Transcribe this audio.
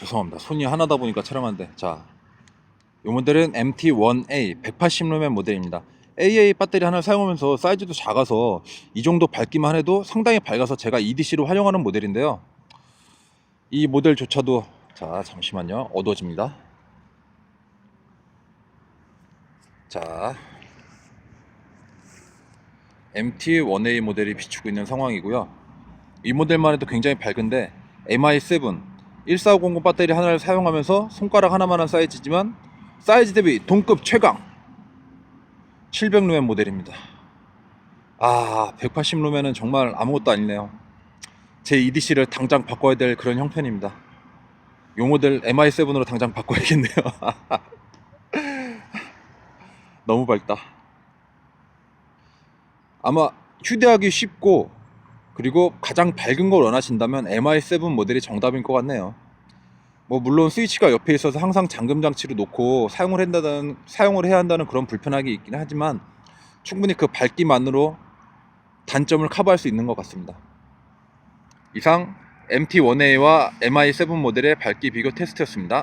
죄송합니다. 손이 하나다 보니까 촬영하는데 자, 이 모델은 MT1A 180루멘 모델입니다. AA 배터리 하나를 사용하면서 사이즈도 작아서 이 정도 밝기만 해도 상당히 밝아서 제가 EDC로 활용하는 모델인데요. 이 모델조차도 자 잠시만요 어두워집니다. 자 MT1A 모델이 비추고 있는 상황이고요. 이 모델만 해도 굉장히 밝은데 MI7 1450 배터리 하나를 사용하면서 손가락 하나만한 사이즈지만 사이즈 대비 동급 최강 700루멘 모델입니다. 아 180루멘은 정말 아무것도 아니네요. 제 EDC를 당장 바꿔야 될 그런 형편입니다. 요 모델 MI7으로 당장 바꿔야겠네요. 너무 밝다. 아마 휴대하기 쉽고 그리고 가장 밝은 걸 원하신다면 MI7 모델이 정답인 것 같네요. 뭐 물론 스위치가 옆에 있어서 항상 잠금 장치를 놓고 사용을 한다는 사용을 해야 한다는 그런 불편함이 있긴 하지만 충분히 그 밝기만으로 단점을 커버할 수 있는 것 같습니다. 이상 MT1A와 MI7 모델의 밝기 비교 테스트였습니다.